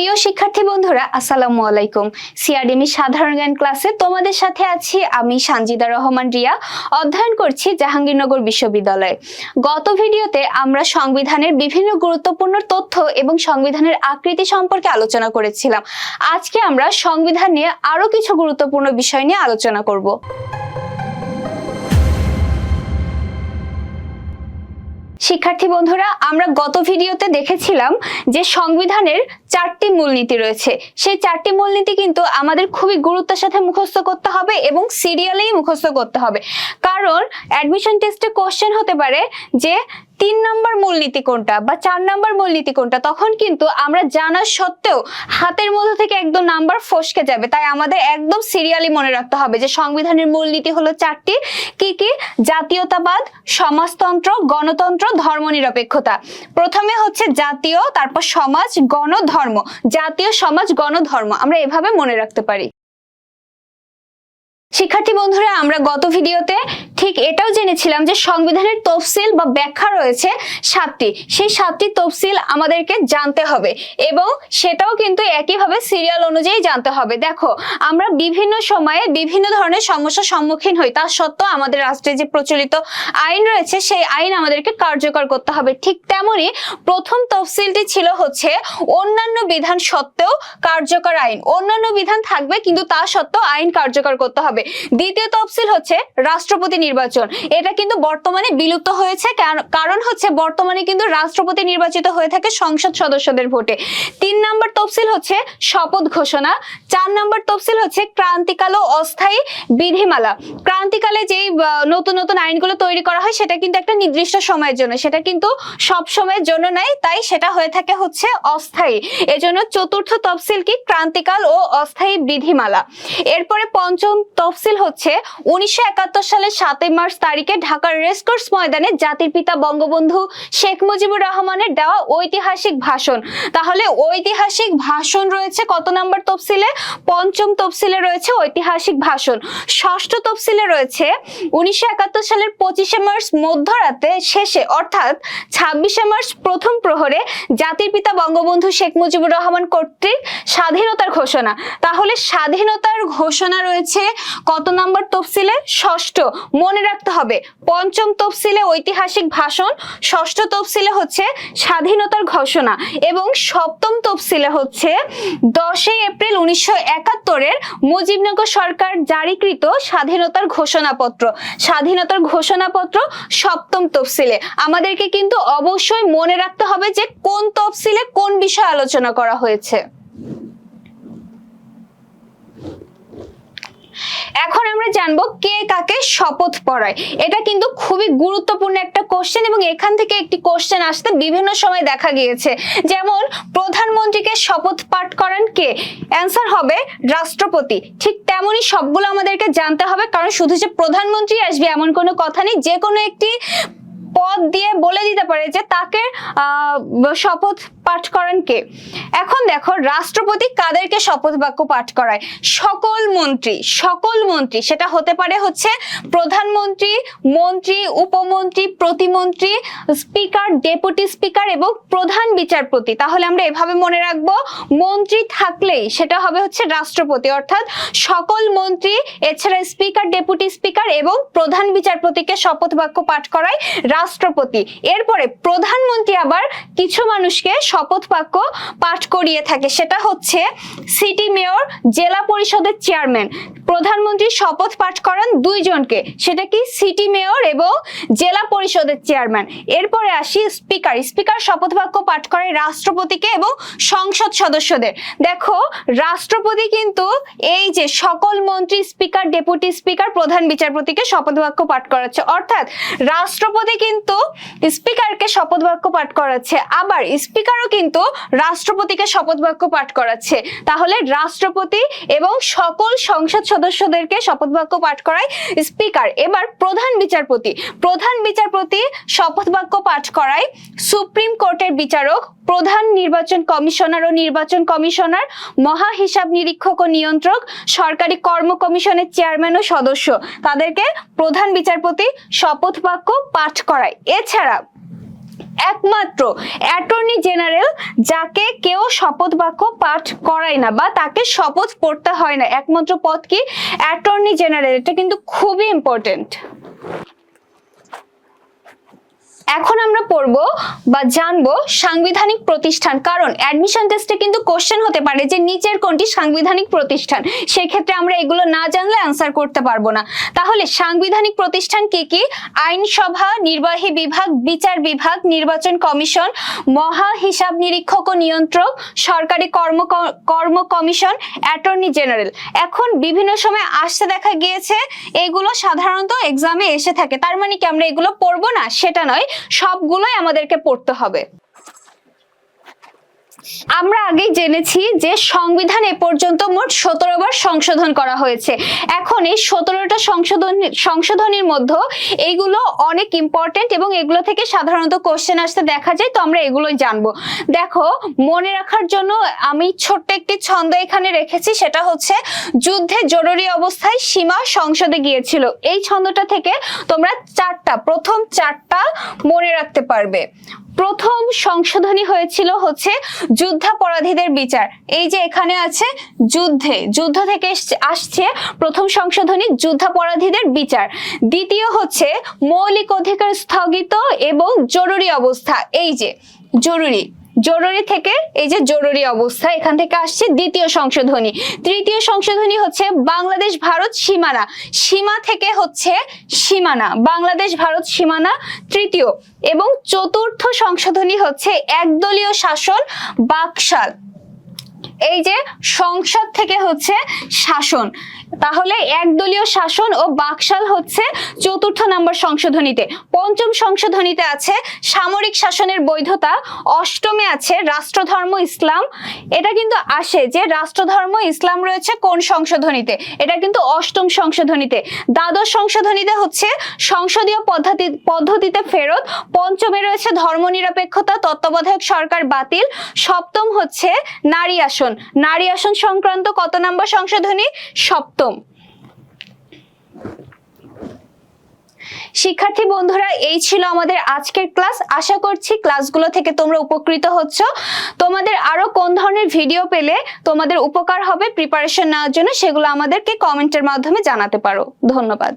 প্রিয় শিক্ষার্থী বন্ধুরা, আসসালামু আলাইকুম। সিআরডিমি সাধারণ জ্ঞান ক্লাসে তোমাদের সাথে আছি আমি সানজিদা রহমান রিয়া। অধ্যয়ন করছি জাহাঙ্গীরনগর বিশ্ববিদ্যালয়ে। গত ভিডিওতে আমরা সংবিধানের বিভিন্ন গুরুত্বপূর্ণ তথ্য এবং সংবিধানের আকৃতি সম্পর্কে আলোচনা করেছিলাম। আজকে আমরা সংবিধান নিয়ে আরও কিছু গুরুত্বপূর্ণ বিষয় নিয়ে আলোচনা করব। শিক্ষার্থী বন্ধুরা, আমরা গত ভিডিওতে দেখেছিলাম যে সংবিধানের চারটি মূলনীতি রয়েছে। সেই চারটি মূলনীতি কিন্তু আমাদের খুবই গুরুত্বের সাথে মুখস্থ করতে হবে এবং সিরিয়ালেই মুখস্থ করতে হবে। কারণ অ্যাডমিশন টেস্টে কোশ্চেন হতে পারে যে তিন নম্বর মূলনীতি কোনটা বা চার নম্বর মূলনীতি কোনটা? তখন কিন্তু আমরা জানা সত্ত্বেও হাতের মধ্যে থেকে একদম নাম্বার ফসকে যাবে। তাই আমাদের একদম সিরিয়ালি মনে রাখতে হবে যে সংবিধানের মূলনীতি হলো চারটি। কি কি? জাতীয়তাবাদ, সমাজতন্ত্র, গণতন্ত্র, ধর্মনিরপেক্ষতা। প্রথমে হচ্ছে জাতীয়, তারপর সমাজ, গণধর্ম। জাতীয় সমাজ, গণধর্ম। আমরা এভাবে মনে রাখতে পারি। শিক্ষার্থী বন্ধুরা, আমরা গত ভিডিওতে ঠিক এটাও জেনেছিলাম যে সংবিধানের তফসিল বা ব্যাখ্যা রয়েছে সাতটি। সেই সাতটি তফসিল আমাদেরকে জানতে হবে এবং সেটাও কিন্তু একইভাবে সিরিয়াল অনুযায়ী জানতে হবে। দেখো, আমরা বিভিন্ন সময়ে বিভিন্ন ধরনের সমস্যার সম্মুখীন হই। তা সত্ত্বেও আমাদের রাষ্ট্রে যে প্রচলিত আইন রয়েছে, সেই আইন আমাদেরকে কার্যকর করতে হবে। ঠিক তেমনই প্রথম তফসিলটি ছিল হচ্ছে অন্যান্য বিধান সত্ত্বেও কার্যকর আইন। অন্যান্য বিধান থাকবে, কিন্তু তা সত্ত্বেও আইন কার্যকর করতে হবে। দ্বিতীয় তফসিল হচ্ছে রাষ্ট্রপতি নির্বাচন। এটা কিন্তু বর্তমানে বিলুপ্ত হয়েছে কারণ হচ্ছে বর্তমানে কিন্তু রাষ্ট্রপতি নির্বাচিত হয়ে থাকে সংসদ সদস্যদের ভোটে। তিন নম্বর তফসিল হচ্ছে শপথ ঘোষণা। চার নম্বর তফসিল হচ্ছে ক্রান্তিকাল ও অস্থায়ী বিধিমালা। ক্রান্তিকালে যেই নতুন নতুন আইনগুলো তৈরি করা হয়, সেটা কিন্তু একটা নির্দিষ্ট সময়ের জন্য। সেটা কিন্তু সব সময়ের জন্য নাই তাই সেটা হয়ে থাকে হচ্ছে অস্থায়ী। এজন্য চতুর্থ তফসিল কি? ক্রান্তিকাল ও অস্থায়ী বিধিমালা। এরপরে পঞ্চম তফসিল হচ্ছে, উনিশশো একাত্তর সালের সাতই মার্চ তারিখে ঢাকার রেসকোর্স ময়দানে জাতির পিতা বঙ্গবন্ধু শেখ মুজিবুর রহমানের দেওয়া ঐতিহাসিক ভাষণ। তাহলে ঐতিহাসিক ভাষণ রয়েছে কত নাম্বার তফসিলে? পঞ্চম তফসিলে রয়েছে ঐতিহাসিক ভাষণ। ষষ্ঠ তফসিলে রয়েছে উনিশশো একাত্তর সালের পঁচিশে মার্চ মধ্যরাতে শেষে, অর্থাৎ ছাব্বিশে মার্চ প্রথম প্রহরে জাতির পিতা বঙ্গবন্ধু শেখ মুজিবুর রহমান কর্তৃক স্বাধীনতার ঘোষণা। তাহলে স্বাধীনতার ঘোষণা রয়েছে কত নাম্বার তফসিলে? ষষ্ঠ। মনে রাখতে হবে, পঞ্চম তফসিলে ঐতিহাসিক ভাষণ, ষষ্ঠ তফসিলে হচ্ছে স্বাধীনতার ঘোষণা এবং সপ্তম তফসিলে হচ্ছে দশই এপ্রিল উনিশশো একাত্তরের মুজিবনগর সরকার জারিকৃত স্বাধীনতার ঘোষণাপত্র। স্বাধীনতার ঘোষণাপত্র সপ্তম তফসিলে। আমাদেরকে কিন্তু অবশ্যই মনে রাখতে হবে যে কোন তফসিলে কোন বিষয় আলোচনা করা হয়েছে। এখন আমরা জানব কে কাকে শপথ পড়ায়। এটা কিন্তু খুবই গুরুত্বপূর্ণ একটা কোশ্চেন এবং এখান থেকে একটি কোশ্চেন আসতে বিভিন্ন সময় দেখা গিয়েছে। যেমন, প্রধানমন্ত্রীকে শপথ পাঠ করেন কে? অ্যান্সার হবে রাষ্ট্রপতি। ঠিক তেমনই সবগুলো আমাদেরকে জানতে হবে, কারণ শুধু যে প্রধানমন্ত্রী আসবে এমন কোনো কথা নেই, যে কোনো একটি পদ দিয়ে বলে দিতে পারে যে তাকে শপথ পাঠ করেন কে? এখন দেখো, রাষ্ট্রপতি কাদেরকে শপথ বাক্য পাঠ করায়? সকল মন্ত্রী সকল মন্ত্রী, সেটা হতে পারে হচ্ছে প্রধানমন্ত্রী, মন্ত্রী, উপমন্ত্রী, প্রতিমন্ত্রী, স্পিকার, ডেপুটি স্পিকার এবং প্রধান বিচারপতি। তাহলে আমরা এভাবে মনে রাখব, মন্ত্রী থাকলেই সেটা হবে হচ্ছে রাষ্ট্রপতি। অর্থাৎ সকল মন্ত্রী, এছাড়া স্পিকার, ডেপুটি স্পিকার এবং প্রধান বিচারপতিকে শপথ বাক্য পাঠ করায়। রাষ্ট্রপতি। এরপরে প্রধানমন্ত্রী আবার কিছু মানুষকে শপথ বাক্য পাঠ করিয়ে থাকে। সেটা হচ্ছে সিটি মেয়র, জেলা পরিষদের চেয়ারম্যান। প্রধানমন্ত্রী শপথ পাঠ করান দুইজনকে। সেটা কি সিটি মেয়র এবং জেলা পরিষদের চেয়ারম্যান? এরপরে আসি স্পিকার। স্পিকার শপথ বাক্য পাঠ করে রাষ্ট্রপতিকে এবং সংসদ সদস্যদের। দেখো, রাষ্ট্রপতি কিন্তু এই যে সকল মন্ত্রী, স্পিকার, ডেপুটি স্পিকার, প্রধান বিচারপতিকে শপথ বাক্য পাঠ করাচ্ছে। অর্থাৎ রাষ্ট্রপতি কিন্তু স্পিকারকে শপথ বাক্য পাঠ করাচ্ছে। আবার স্পিকারও কিন্তু রাষ্ট্রপতিকে শপথ বাক্য পাঠ করাচ্ছে। তাহলে রাষ্ট্রপতি এবং সকল সংসদ সদস্যদেরকে শপথ বাক্য পাঠ করায় স্পিকার। এবার প্রধান বিচারপতি। প্রধান বিচারপতি শপথ বাক্য পাঠ করায় সুপ্রিম কোর্টের বিচারক, প্রধান নির্বাচন কমিশনার ও নির্বাচন কমিশনার, মহা হিসাব নিরীক্ষক ও নিয়ন্ত্রক, সরকারি কর্ম কমিশনের চেয়ারম্যান ও সদস্য। তাদেরকে প্রধান বিচারপতি শপথ বাক্য পাঠ করায়। এছাড়া একমাত্র অ্যাটর্নি জেনারেল যাকে কেউ শপথ বাক্য পাঠ করায় না বা তাকে শপথ পড়তে হয় না। একমাত্র পদ কি? Attorney general. এটা কিন্তু খুবই ইম্পর্টেন্ট এখন আমরা পড়ব বা জানব সাংবিধানিক প্রতিষ্ঠান। কারণ অ্যাডমিশন টেস্টে কিন্তু কোশ্চেন হতে পারে যে নিচের কোনটি সাংবিধানিক প্রতিষ্ঠান? সেই ক্ষেত্রে আমরা এগুলো না জানলে অ্যান্সার করতে পারব না। তাহলে সাংবিধানিক প্রতিষ্ঠান কি কি? আইনসভা, নির্বাহী বিভাগ, বিচার বিভাগ, নির্বাচন কমিশন, মহা হিসাব নিরীক্ষক ও নিয়ন্ত্রক, সরকারি কর্ম কর্ম কমিশন অ্যাটর্নি জেনারেল এখন বিভিন্ন সময় আসতে দেখা গিয়েছে, এগুলো সাধারণত এক্সামে এসে থাকে। তার মানে কি আমরা এগুলো পড়ব না? সেটা নয়। সবগুলোই আমাদেরকে পড়তে হবে। আমরা আগেই জেনেছি যে সংবিধান এ পর্যন্ত মোট সতেরো বার সংশোধন করা হয়েছে। এখন এই সতেরোটা সংশোধন, সংশোধনীর মধ্যে এইগুলো অনেক ইম্পর্টেন্ট এবং এগুলো থেকে সাধারণত কোশ্চেন আসতে দেখা যায়, তো আমরা এগুলোই জানব। দেখো, মনে রাখার জন্য আমি ছোট্ট একটি ছন্দ এখানে রেখেছি, সেটা হচ্ছে, যুদ্ধে জরুরি অবস্থায় সীমা সংসদে গিয়েছিল। এই ছন্দটা থেকে তোমরা চারটা, প্রথম চারটা মনে রাখতে পারবে। প্রথম সংশোধনী হয়েছিল হচ্ছে যুদ্ধাপরাধীদের বিচার। এই যে এখানে আছে যুদ্ধে, যুদ্ধ থেকে আসছে প্রথম সংশোধনী যুদ্ধাপরাধীদের বিচার। দ্বিতীয় হচ্ছে মৌলিক অধিকার স্থগিত এবং জরুরি অবস্থা। এই যে জরুরি জরুরি থেকে, এই যে জরুরি অবস্থা, এখান থেকে আসছে দ্বিতীয় সংশোধনী। তৃতীয় সংশোধনী হচ্ছে বাংলাদেশ ভারত সীমানা। সীমা থেকে হচ্ছে সীমানা, বাংলাদেশ ভারত সীমানা তৃতীয়। এবং চতুর্থ সংশোধনী হচ্ছে একদলীয় শাসন বাকশাল। এই যে সংসদ থেকে হচ্ছে শাসন। তাহলে একদলীয় শাসন ও বাকশাল হচ্ছে চতুর্থ নম্বর সংশোধনীতে। পঞ্চম সংশোধনীতে আছে সামরিক শাসনের বৈধতা, অষ্টমে আছে রাষ্ট্রধর্ম ইসলাম। এটা কিন্তু আসে যে রাষ্ট্রধর্ম ইসলাম রয়েছে কোন সংশোধনীতে? এটা কিন্তু অষ্টম সংশোধনীতে। দ্বাদশ সংশোধনীতে হচ্ছে সংসদীয় পদ্ধতি, পদ্ধতিতে ফেরত, পঞ্চমে রয়েছে ধর্মনিরপেক্ষতা, তত্ত্বাবধায়ক সরকার বাতিল, সপ্তম হচ্ছে নারী আসন। নারী আসন সংক্রান্ত কত নম্বর সংশোধনী? সপ্তম। শিক্ষার্থী বন্ধুরা, এই ছিল আমাদের আজকের ক্লাস। আশা করছি ক্লাসগুলো থেকে তোমরা উপকৃত হচ্ছ। তোমাদের আরও কোন ধরনের ভিডিও পেলে তোমাদের উপকার হবে প্রিপারেশন নেওয়ার জন্য সেগুলো আমাদেরকে কমেন্টের মাধ্যমে জানাতে পারো। ধন্যবাদ।